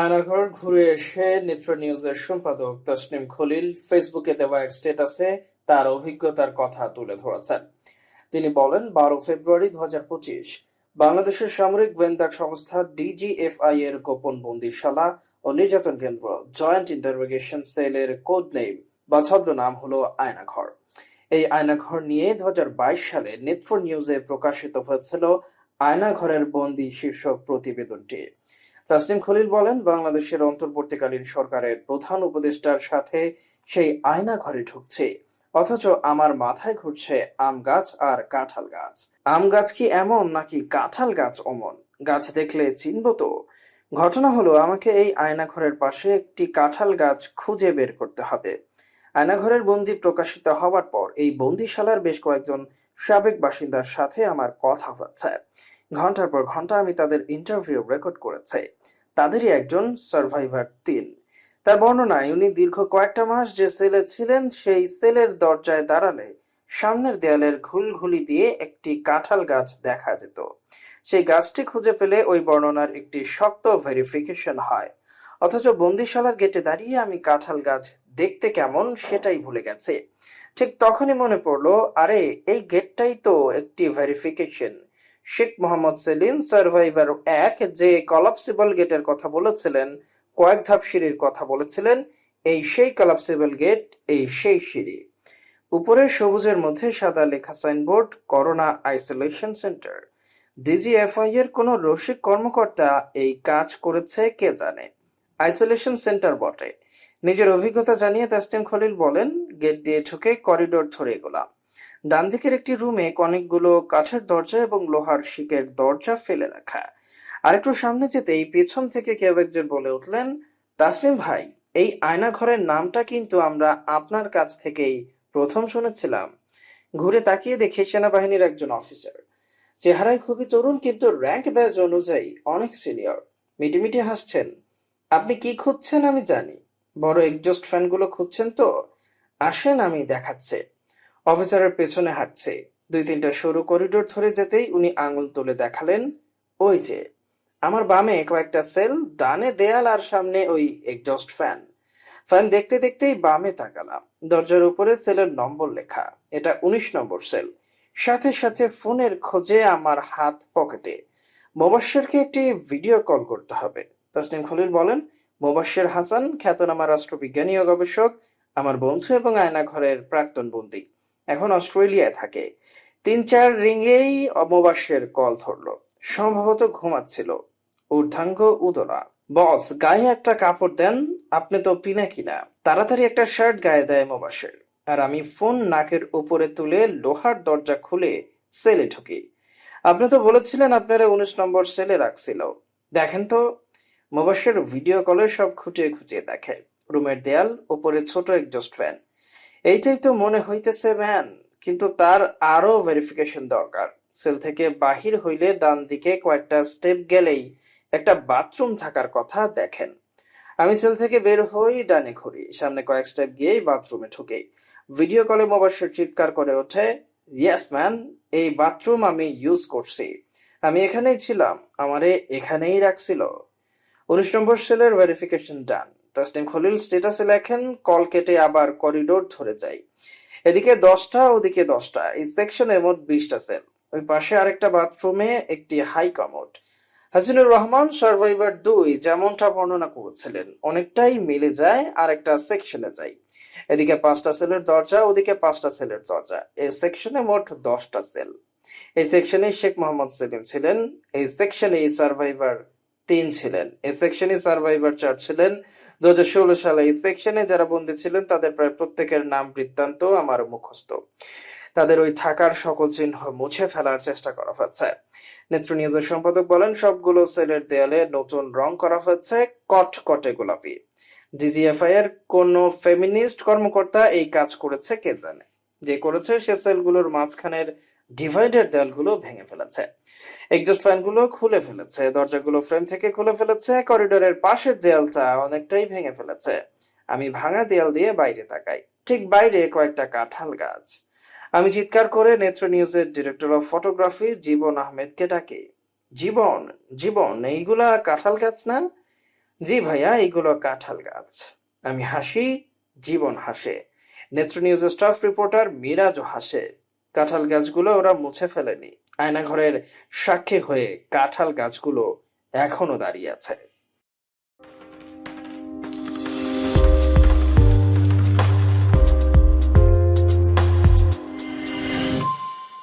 আয়নাঘর ঘুরে এসে নেত্র নিউজের সম্পাদক তসনিম খলিল ফেসবুকে দেওয়া এক স্ট্যাটাসে তার অভিজ্ঞতার কথা তুলে ধরেছেন। তিনি বলেন, বারো ফেব্রুয়ারি দু বাংলাদেশের সামরিক গোয়েন্দা সংস্থা ডিজিএফআই এর গোপন বন্দিশালা ও নির্যাতন কেন্দ্র জয়েন্ট ইন্টারোগেশন সেলের কোড নেম বা ছদ্মনাম হলো আয়নাঘর। এই আয়নাঘর নিয়ে দু হাজার বাইশ সালে নেত্র নিউজে প্রকাশিত হয়েছিল আয়নাঘরের বন্দি শীর্ষক প্রতিবেদনটি। তাসনিম খলিল বলেন, বাংলাদেশের অন্তর্বর্তীকালীন সরকারের প্রধান উপদেষ্টার সাথে সেই আয়না ঘরে ঢুকছে। অথচ আমার মাথায় ঘুরছে আম গাছ আর কাঁঠাল গাছ। আম গাছ কি এমন নাকি কাঁঠাল গাছ অমন? গাছ দেখলে চিনব তো। ঘটনা হলো, আমাকে এই আয়নাঘরের পাশে একটি কাঁঠাল গাছ খুঁজে বের করতে হবে। আয়নাঘরের বন্দি প্রকাশিত হওয়ার পর এই বন্দিশালার বেশ কয়েকজন সাবেক বাসিন্দার সাথে আমার কথা হচ্ছে। ঘণ্টার পর ঘণ্টা আমি তাদের ইন্টারভিউ রেকর্ড করেছি। তাদেরই একজন সার্ভাইভার তিন। তার বর্ণনায় উনি দীর্ঘ কয়েকটা মাস যে সেলে ছিলেন, সেই সেলের দরজায় দাঁড়ালে সামনের দেয়ালের ঘুলঘুলি দিয়ে একটি কাঁঠাল গাছ দেখা যেত। সেই গাছটি খুঁজে পেলে ওই বর্ণনার একটি শক্ত ভেরিফিকেশন হয়। অথচ বন্দিশালার গেটে দাঁড়িয়ে আমি কাঁঠাল গাছ দেখতে কেমন সেটাই ভুলে গেছে। ঠিক তখনই মনে পড়ল, আরে, এই গেটটাই তো একটি ভেরিফিকেশন শেখ মোহাম্মদ সেলিম, সার্ভাইভার এক, যে কলাপসিবল গেটের কথা বলেছিলেন, কয়েক ধাপ সিঁড়ির কথা বলেছিলেন, এই সেই কলাপসিবল গেট, এই সেই সিঁড়ি। উপরে সবুজের মধ্যে সাদা লেখা signboard, corona isolation centre. DGFI এর কোনো রসিক কর্মকর্তা এই কাজ করেছে কে জানে? আইসোলেশন সেন্টার বটে। নিজের অভিজ্ঞতা জানিয়ে তাসনিম খলিল বলেন, গেট দিয়ে ঢুকে করিডোর ধরে এগোলাম। ডান দিকের একটি রুমে অনেকগুলো কাঠের দরজা এবং লোহার শিকের দরজা ফেলে রাখা। আরেকটু সামনে যেতেই পেছন থেকে কেউ একজন বলে উঠলেন, তাসলিম ভাই, এই আয়না ঘরের নামটা কিন্তু আমরা আপনার কাছ থেকেই প্রথম শুনেছিলাম। ঘুরে তাকিয়ে দেখে সেনাবাহিনীর একজন অফিসার চেহারায় খুবই তরুণ কিন্তু র্যাঙ্ক ব্যাজ অনুযায়ী অনেক সিনিয়র মিটিমিটি হাসছেন, আপনি কি খুঁজছেন আমি জানি। বড় এক্সজস্ট ফ্যানগুলো খুঁজছেন তো। আসেন, আমি দেখাচ্ছে। অফিসারের পেছনে হাঁটছে। দুই তিনটা সরু করিডোর ধরে যেতেই উনি আঙুল তুলে দেখালেন, ওই যে, আমার বামে কয়েকটা সেল, ডানে দেয়াল আর সামনে ওই এক্সজস্ট ফ্যান ফ্যান দেখতে দেখতেই বামে তাকালাম। দরজার উপরে সেলের নম্বর লেখা। এটা উনিশ নম্বর সেল। সাথে সাথে ফোনের খোঁজে আমার হাত পকেটে। মোবাশ্বেরকে একটি ভিডিও কল করতে হবে। তাসনিম খলিল বলেন মোবাশ্বের হাসান, খ্যাতনামা রাষ্ট্রবিজ্ঞানী ও গবেষক, আমার বন্ধু এবং আয়না ঘরের প্রাক্তন বন্দী। এখন অস্ট্রেলিয়ায় থাকে। তিন চার রিংয়েই অমাবাস্যের কল ধরলো। সম্ভবত ঘুমাচ্ছিল। ঊর্ধ্বাঙ্গ উদনা বস, গায়ে একটা কাপড় দেন, আপনি তো পিনা কিনা। তাড়াতাড়ি একটা শার্ট গায়ে দেয় মোবাসের আর আমি ফোন নাকের উপরে তুলে লোহার দরজা খুলে সেলে ঢুকি। আপনি তো বলেছিলেন আপনারা উনিশ নম্বর সেলে রাখছিল। দেখেন তো মোবাসের ভিডিও কলে সব খুঁটিয়ে খুঁটিয়ে দেখে। রুমের দেয়াল, উপরে ছোট একজস্ট ফ্যান এইটাই তো মনে হইতেছে ম্যান কিন্তু তার আরও ভেরিফিকেশন দরকার। সেল থেকে বাহির হইলে ডান দিকে কয়েকটা স্টেপ গেলেই একটা বাথরুম থাকার কথা দেখেন। আমি সেল থেকে বের হই, ডানে ঘুরি। সামনে কয়েক স্টেপ গিয়েই বাথরুমে ঢুকে। ভিডিও কলে মোবাসের চিৎকার করে ওঠে ইয়েস ম্যান এই বাথরুম আমি ইউজ করছি। আমি এখানেই ছিলাম, আমারে এখানেই রাখছিল। উনিশ নম্বর সেলের ভেরিফিকেশন ডান তাসনিম খলিল স্টেটাসে লেখেন, কল কেটে আবার করিডোর ধরে যাই এদিকে দশটা, ওদিকে দশটা। এই সেকশনে মোট বিশটা সেল ওই পাশে আরেকটা বাথরুমে একটি high commode Hasinur Rahman survivor দুই, যেমনটা বর্ণনা করেছিলেন, অনেকটাই মিলে যায় আর একটা সেকশনে যাই এদিকে পাঁচটা সেলের দরজা, ওদিকে পাঁচটা সেলের দরজা। এই সেকশনে মোট দশটা সেল এই সেকশনে শেখ মোহাম্মদ সেলিম ছিলেন, এই সেকশনে সার্ভাইভার তিন ছিলেন। এই সেকশনে সার্ভাইভার চার ছিলেন। দু হাজার ষোলো সালে এই সেকশনে যারা বন্দী ছিলেন, তাদের প্রায় প্রত্যেকের নাম বৃত্তান্ত আমার মুখস্থ। তাদের ওই থাকার সকল চিহ্ন মুছে ফেলার চেষ্টা করা হচ্ছে। নেত্র নিউজের সম্পাদক বলেন, সবগুলো সেলের দেয়ালে নতুন রং করা হচ্ছে কট কটে গোলাপি। ডিজিএফআই এর কোন ফেমিনিস্ট কর্মকর্তা এই কাজ করেছে কে জানে? যে করেছে, সে সেলগুলোর মাঝখানের ডিভাইডের দেয়ালগুলো ভেঙে ফেলেছে। এক্সস্ট ফ্যানগুলো খুলে ফেলেছে, দরজাগুলো ফ্রেম থেকে খুলে ফেলেছে করিডোরের পাশের দেয়ালটা অনেকটাই ভেঙে ফেলেছে। আমি ভাঙা দেয়াল দিয়ে বাইরে তাকাই, ঠিক বাইরে কয়েকটা কাঁঠাল গাছ। আমি চিৎকার করে নেত্র নিউজের ডিরেক্টর অফ ফটোগ্রাফি জীবন আহমেদকে ডাকি, জীবন জীবন, এইগুলা কাঁঠাল গাছ না? জি ভাইয়া, এইগুলো কাঁঠাল গাছ। আমি হাসি, জীবন হাসে। নেত্র নিউজ স্টাফ রিপোর্টার মিরাজও হাসে। কাঁঠাল গাছগুলো ওরা মুছে ফেলেনি। আয়নাঘরের সাক্ষী হয়ে কাঁঠাল গাছগুলো এখনও দাঁড়িয়ে আছে।